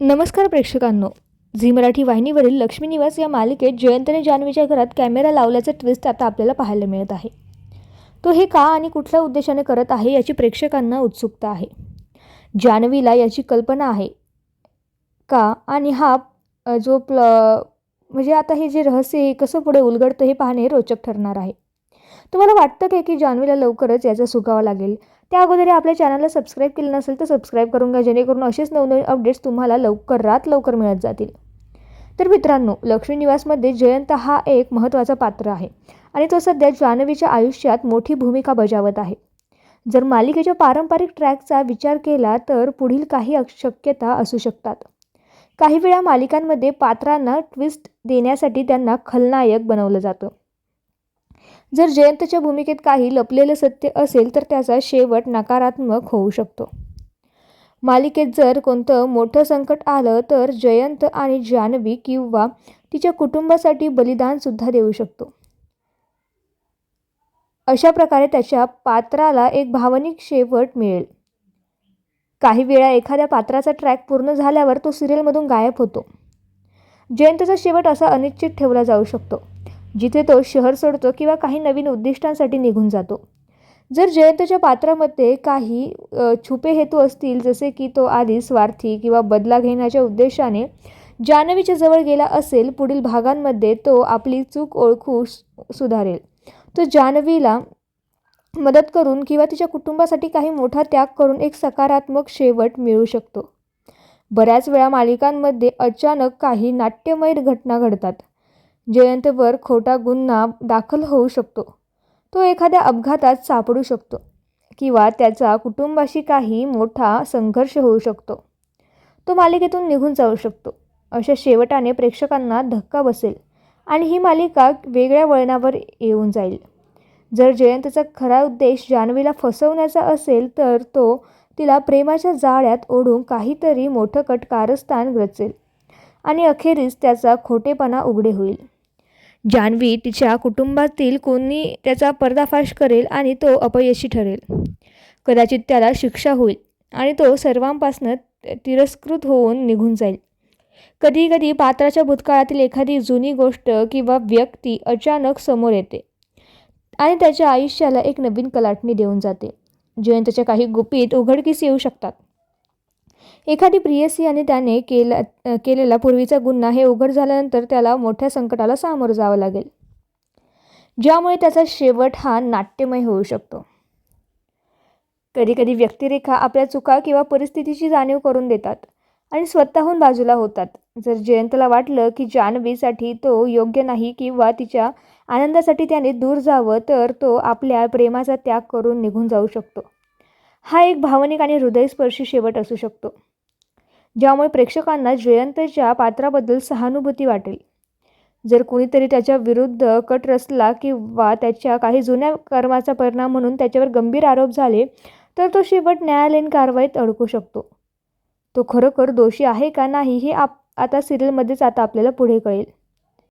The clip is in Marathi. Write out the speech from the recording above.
नमस्कार प्रेक्षकांनो. झी मराठी वाहिनीवरील लक्ष्मी निवास या मालिकेत जयंतने जान्हवीच्या घरात कॅमेरा लावल्याचं ट्विस्ट आता आपल्याला पाहायला मिळत आहे. तो हे का आणि कुठल्या उद्देशाने करत आहे याची प्रेक्षकांना उत्सुकता आहे. जान्हवीला याची कल्पना आहे. का आणि हा जो प्ल म्हणजे आता हे जे रहस्य आहे कसं पुढे उलगडतं हे पाहणे रोचक ठरणार आहे. तुम्हाला वाटतं काय की जान्हवीला लवकरच याचा सुगावा लागेल? त्या अगोदर आपल्या चॅनलला सबस्क्राईब केलं नसेल तर सबस्क्राईब करून घ्या जेणेकरून असेच नवनवीन अपडेट्स तुम्हाला लवकरात लवकर मिळत जातील. तर मित्रांनो लक्ष्मी निवासमध्ये जयंत हा एक महत्त्वाचा पात्र आहे आणि तो सध्या जान्हवीच्या आयुष्यात मोठी भूमिका बजावत आहे. जर मालिकेच्या पारंपरिक ट्रॅकचा विचार केला तर पुढील काही अक्ष- शक्यता असू शकतात. काही वेळा मालिकांमध्ये पात्रांना ट्विस्ट देण्यासाठी त्यांना खलनायक बनवलं जातं. जर जयंतच्या भूमिकेत काही लपलेलं सत्य असेल तर त्याचा शेवट नकारात्मक होऊ शकतो. मालिकेत जर कोणतं मोठं संकट आलं तर जयंत आणि जान्हवी किंवा तिच्या कुटुंबासाठी बलिदानसुद्धा देऊ शकतो. अशा प्रकारे त्याच्या पात्राला एक भावनिक शेवट मिळेल. काही वेळा एखाद्या पात्राचा ट्रॅक पूर्ण झाल्यावर तो सिरियलमधून गायब होतो. जयंतचा शेवट असा अनिश्चित ठेवला जाऊ शकतो. जिथे तो शहर सोडतो किंवा काही नवीन उद्दिष्टांसाठी निघून जातो. जर जयंतच्या पात्रामध्ये काही छुपे हेतू असतील जसे की तो आधी स्वार्थी किंवा बदला घेण्याच्या उद्देशाने जान्हवीच्या जवळ गेला असेल पुढील भागांमध्ये तो आपली चूक ओळखू सुधारेल. तो जान्हवीला मदत करून किंवा तिच्या कुटुंबासाठी काही मोठा त्याग करून एक सकारात्मक शेवट मिळू शकतो. बऱ्याच वेळा मालिकांमध्ये अचानक काही नाट्यमय घटना घडतात. जयंतवर खोटा गुन्हा दाखल होऊ शकतो. तो एखाद्या अपघातात सापडू शकतो किंवा त्याचा कुटुंबाशी काही मोठा संघर्ष होऊ शकतो. तो मालिकेतून निघून जाऊ शकतो. अशा शेवटाने प्रेक्षकांना धक्का बसेल आणि ही मालिका वेगळ्या वळणावर येऊन जाईल. जर जयंतचा खरा उद्देश जान्हवीला फसवण्याचा असेल तर तो तिला प्रेमाच्या जाळ्यात ओढून काहीतरी मोठं कट कारस्थान रचेल आणि अखेरीस त्याचा खोटेपणा उघडे होईल. जान्हवी तिच्या कुटुंबातील कोणी त्याचा पर्दाफाश करेल आणि तो अपयशी ठरेल. कदाचित त्याला शिक्षा होईल आणि तो सर्वांपासनं तिरस्कृत होऊन निघून जाईल. कधीकधी पात्राच्या भूतकाळातील एखादी जुनी गोष्ट किंवा व्यक्ती अचानक समोर येते आणि त्याच्या आयुष्याला एक नवीन कलाटणी देऊन जाते जयंतच्या काही गुपित उघडकीस येऊ शकतात. एखादी प्रियसी आणि त्याने केला केलेला पूर्वीचा गुन्हा हे उघड झाल्यानंतर त्याला मोठ्या संकटाला सामोरं जावं लागेल. ज्यामुळे त्याचा शेवट हा नाट्यमय होऊ शकतो. कधीकधी व्यक्तिरेखा आपल्या चुका किंवा परिस्थितीची जाणीव करून देतात आणि स्वतःहून बाजूला होतात. जर जयंतला वाटलं की जान्हवीसाठी तो योग्य नाही किंवा तिच्या आनंदासाठी त्याने दूर जावं तर तो आपल्या प्रेमाचा त्याग करून निघून जाऊ शकतो. हा एक भावनिक आणि हृदयस्पर्शी शेवट असू शकतो. ज्यामुळे प्रेक्षकांना जयंतच्या पात्राबद्दल सहानुभूती वाटेल. जर कोणीतरी त्याच्या विरुद्ध कट रचला किंवा त्याच्या काही जुन्या कर्माचा परिणाम म्हणून त्याच्यावर गंभीर आरोप झाले तर तो शेवट न्यायालयीन कारवाईत अडकू शकतो. तो खरोखर दोषी आहे का नाही हे आप आता सिरियलमध्येच आता आपल्याला पुढे कळेल.